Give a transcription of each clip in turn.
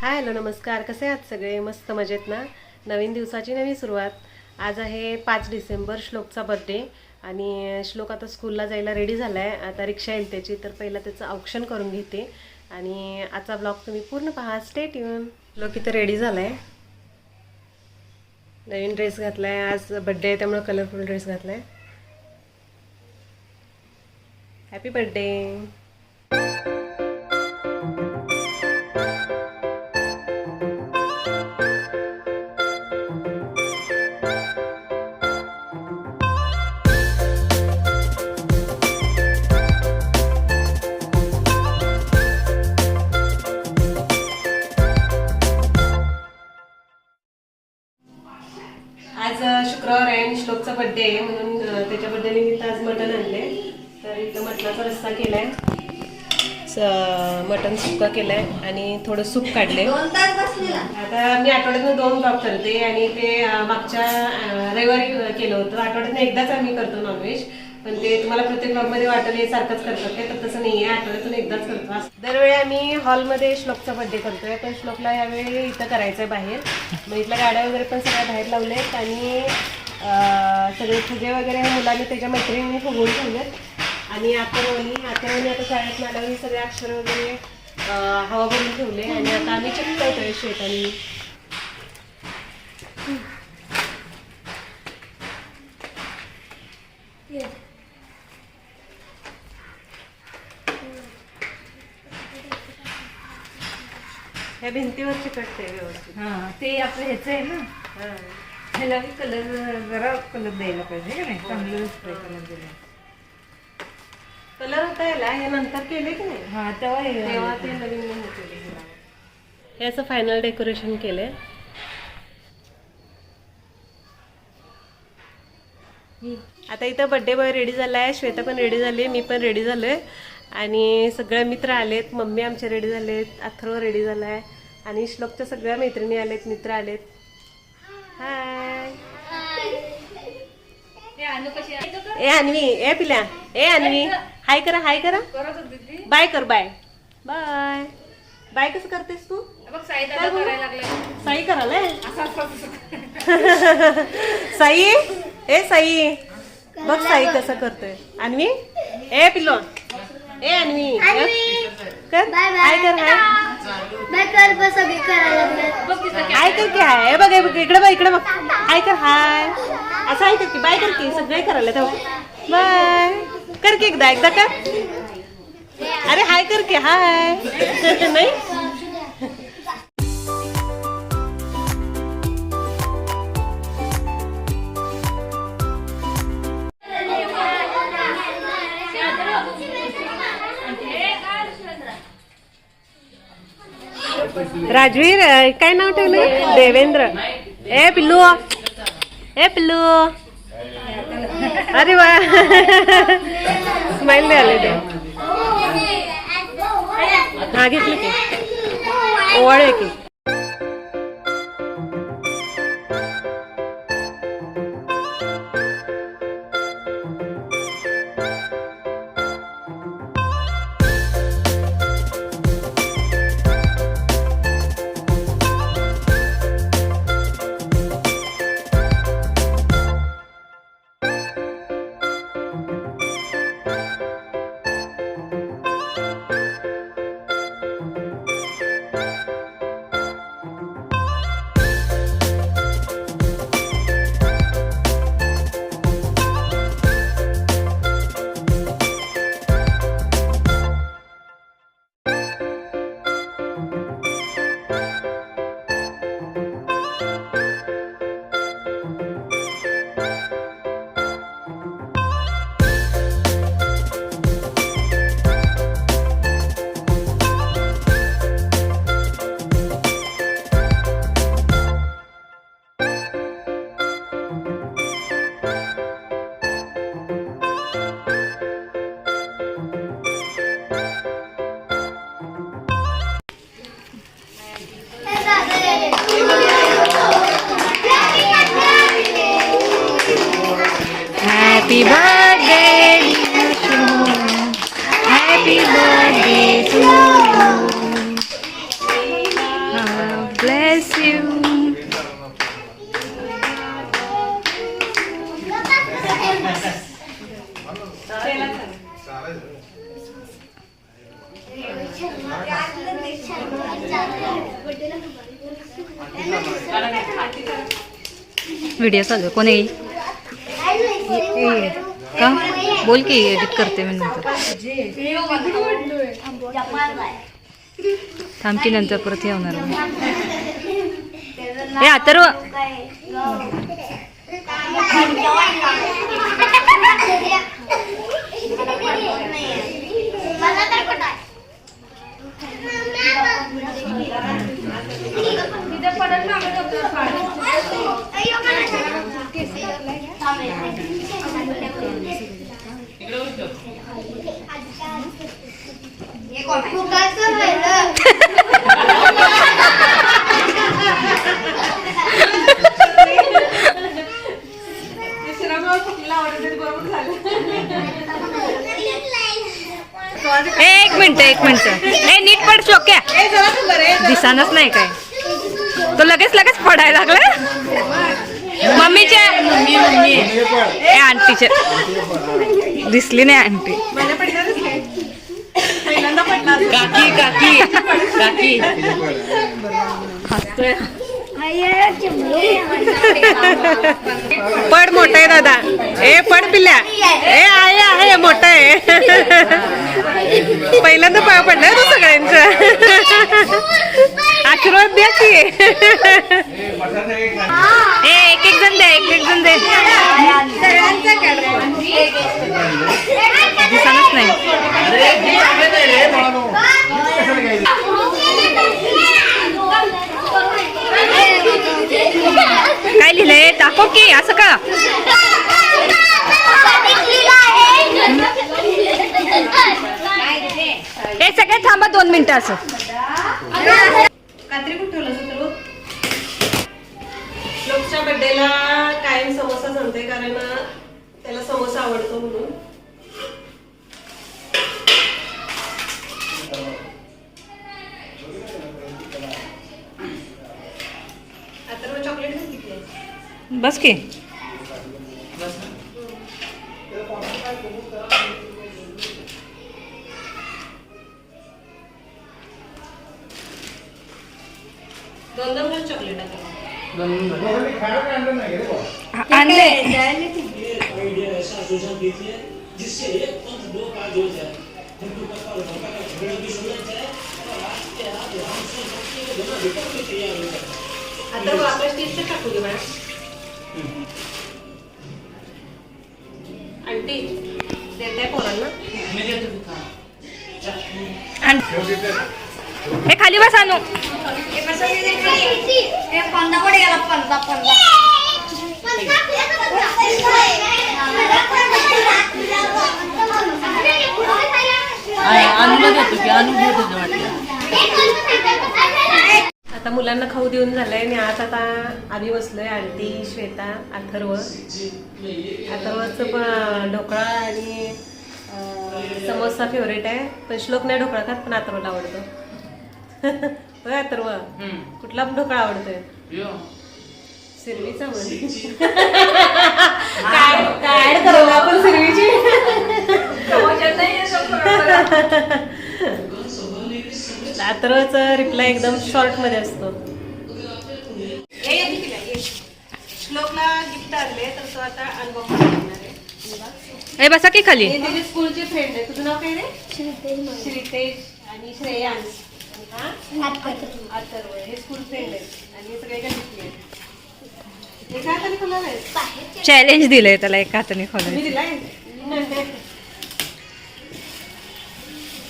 Hi hello नमस्कार. कसे आहात सगळे? मस्त मजेत ना? नवीन दिवसाची नवी सुरुवात. आज आहे पाच डिसेंबर श्लोकचा बर्थडे आणि श्लोक आता स्कूलला जायला रेडी झाला आहे आता रिक्षा येईल त्याची तर पहिला त्याचं औक्षण करून घेते. आणि आजचा ब्लॉग तुम्ही पूर्ण पहा. स्टेट येऊन श्लोक इथं रेडी झाला आहे नवीन ड्रेस घातला आहे आज बड्डे आहे त्यामुळे कलरफुल ड्रेस घातला आहे हॅपी बड्डे शुक्रवार आहे आणि श्लोकचा बर्थडे आहे म्हणून त्याच्या बर्थडे निमित्त आज मटण आणले तर इथं मटणाचा रस्सा केलाय. मटण सुक्का केलाय आणि थोडं सूप काढले आता मी आठवड्यातून दोन ब्लॉग करते आणि ते मागच्या रविवारी केलं होतं. आठवड्यातून एकदाच आम्ही करतो नॉनव्हेज पण ते तुम्हाला प्रत्येक ब्लॉगमध्ये वाटेल हे सारखंच करतात ते तर तसं नाही आहे आठवड्यातून एकदाच करतो दरवेळी आम्ही हॉलमध्ये श्लोकचा बर्थडे करतोय. पण श्लोकला यावेळी इथं करायचंय बाहेर. मग इथल्या गाड्या वगैरे पण सगळ्या बाहेर लावल्यात आणि सगळे फुगे वगैरे मुलांनी त्याच्या मैत्रिणींनी फुगवून ठेवलेत. आणि आतरवणी आतरवणी आता शाळेत आल्यावर ही सगळे अक्षर वगैरे हवा भरून ठेवले. आणि आता आम्ही चिकटवतोय शेतानी. ह्या भिंतीवर चिकटते व्यवस्थित. हा ते आपलं ह्याचं आहे ना? हां. ह्याला कलर जरा कलर द्यायला पाहिजे का नाही चांगलं दिसतंय कलर दिला. कलर होता याला हे नंतर केले की नाही? हा तेव्हा हे तेव्हा ते नवीन नवीन केले हे असं फायनल डेकोरेशन केलंय. आता इथं बड्डे बॉय रेडी झाला आहे श्वेता पण रेडी झाली मी पण रेडी झालोय. आणि सगळे मित्र आलेत मम्मी आमचे रेडी झालेत अथर्व रेडी झाला आहे आणि श्लोकच्या सगळ्या मैत्रिणी आलेत मित्र आलेत. हाय ए अन्वी ए पिल्या. ए अन्वी. हाय करा हाय करा. बाय कर बाय. बाय. बाय कसं करतेस तू? साई करायला साई ए साई. बघ साई कसं करतोय. अन्वी? ए पिलो ए अन्वी. कर. हाय कर हाय. हाय कर की हाय. बघ बघ इकडे बघ इकडे बघ. कर हाय. असं कर की बाय कर की सगळे करायला तेव्हा. बाय. कर की एकदा एकदा कर. अरे हाय कर की हाय. नाही? राजवीर काय नाव ठेवलं देवेंद्र. ए पिल्लू. ए पिल्लू. अरे वा. स्माइल द्यायला ते हा घेतली की. ओवाळ Happy birthday to you. Happy birthday to you. God bless you. Video चालू कोणी का? बोल की एडिट करते मी नंतर. थांब की नंतर परत येणार हे अथर्व मला तर कुठं आहे? अय्यो, मला फुगायचं राहिलं. ए, एक मिनिट एक मिनिट. ए नीट पड शोक्या. दिसानच नाही काय. तो लगेच लगेच पडायला लागला? मम्मीच्या ए आंटीचे दिसली नाही आंटी. काकी काकी काकी. हसतोय पड मोठ आहे दादा. ए पड पिल्या. ए आहे आहे मोठ आहे. पहिल्यांदा पाय पडलाय तू सगळ्यांचा. आशीर्वाद द्या की. ए एक एक जण दे एक एक जण दे. दिसानच नाही. काय लिहिलंय? दाखव की असं का? हे सगळे थांबा दोन मिनिटं असं. कात्री कुठे ठेवलं असं तर लोकच्या बर्थडेला कायम समोसा सांगते कारण त्याला समोसा आवडतो म्हणून. आता मग चॉकलेट बस की. आणले. आता आपल्या स्टेजचं टाकू दे मॅडम. आंटी देताय पोरांना? हे खाली बस पंधा आता मुलांना खाऊ देऊन झालंय आणि आज आता आम्ही बसलोय आंटी श्वेता अथर्व. अथर्वचं पण ढोकळा आणि अं, समोसा फेवरेट आहे. पण श्लोक नाही ढोकळा खात पण अथर्वला आवडतो. होय अथर्व कुठला ढोकळा आवडतोय. सिरवीचा म्हण. काय? काय? ऍड करू आपण सिरवीची? अथर्वचा रिप्लाय एकदम शॉर्टमध्ये असतो. श्लोकला गिफ्ट आणले तर तो आता अनबॉक्स करणार आहे. हे बसा की खाली. स्कूलचे फ्रेंड आहे तुझं नाव काय रे? श्रीतेश आणि श्रेयांश आणि अथर्व हे स्कूल फ्रेंड आहेत. आणि हे सगळे हे चॅलेंज दिलंय त्याला एका हाताने खोलायचं. मी दिलाय?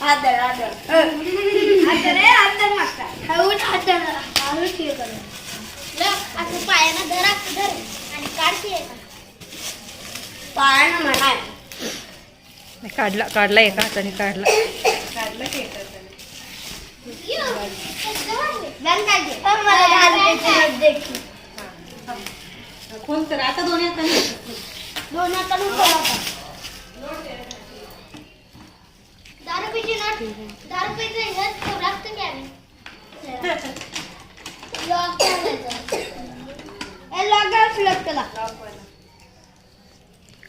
आदर आदर. आदर रे आदर मागता. हळूच आदर. हळूच कर असं पायानं धर असं धर. आणि काढते पायानं म्हणाय नाही, काढला काढला एका हाताने काढला. काढलं की त्याने. बॅन काढते मला दहा रुपयाची नोट दे की. खोल तर आता हाताने दोन हातानं आता. नोट की लॉक करायचं लॉक लॉक केला.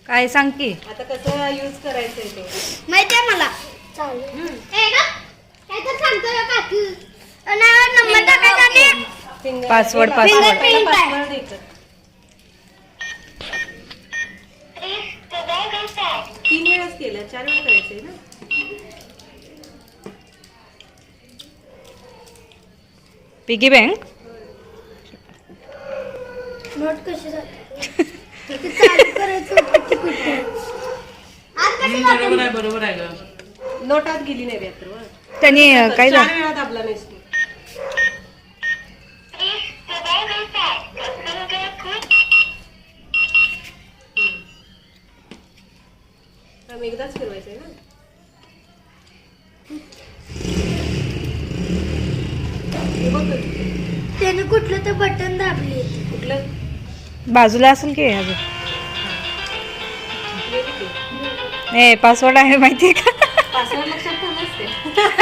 काय सांग की? आता कसं यूज करायचंय ते? माहिती आहे मला? चालेल आहे. password द्यायचं. तीन वेळाच केलं चार वेळा करायचंय ना? पिगी बँक नोट कशी जाते ते चालू करायचं होतं ते कुठे? आज कशी जाते बरोबर आहे ग. नोटात गेली नाही रे अथर्व. त्यांनी काय झालं दाबला एकदाच फिरवायचंय ना. त्याने कुठलं तर बटन दाबले. कुठलं? बाजूला असेल की अजून? हे? ए पासवर्ड आहे माहितीये का? पासवर्ड लक्षात ठेवलंच ते.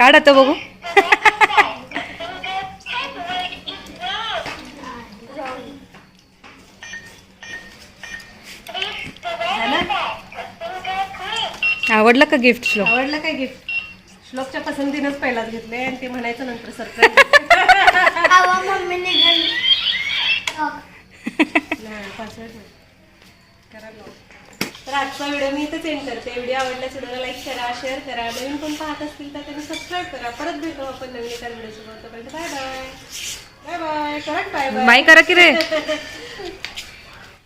काढ आता बघू. आवडलं का गिफ्ट श्लोक? आवडलं काय गिफ्ट श्लोकच्या पसंतीनंच पहिलाच घेतलंय आणि ते म्हणायचं नंतर सरप्राईज मम्मीने घरी करा. तर आजचा व्हिडिओ मी इथंच एंड करते. व्हिडिओ आवडल्यास व्हिडिओला लाईक करा शेअर करा. नवीन कोण पाहत असतील तर त्यांनी सबस्क्राईब करा. परत भेटू आपण नवीन एका व्हिडिओ सोबत तोपर्यंत बाय बाय बाय बाय करा बाय बाय करा की रे.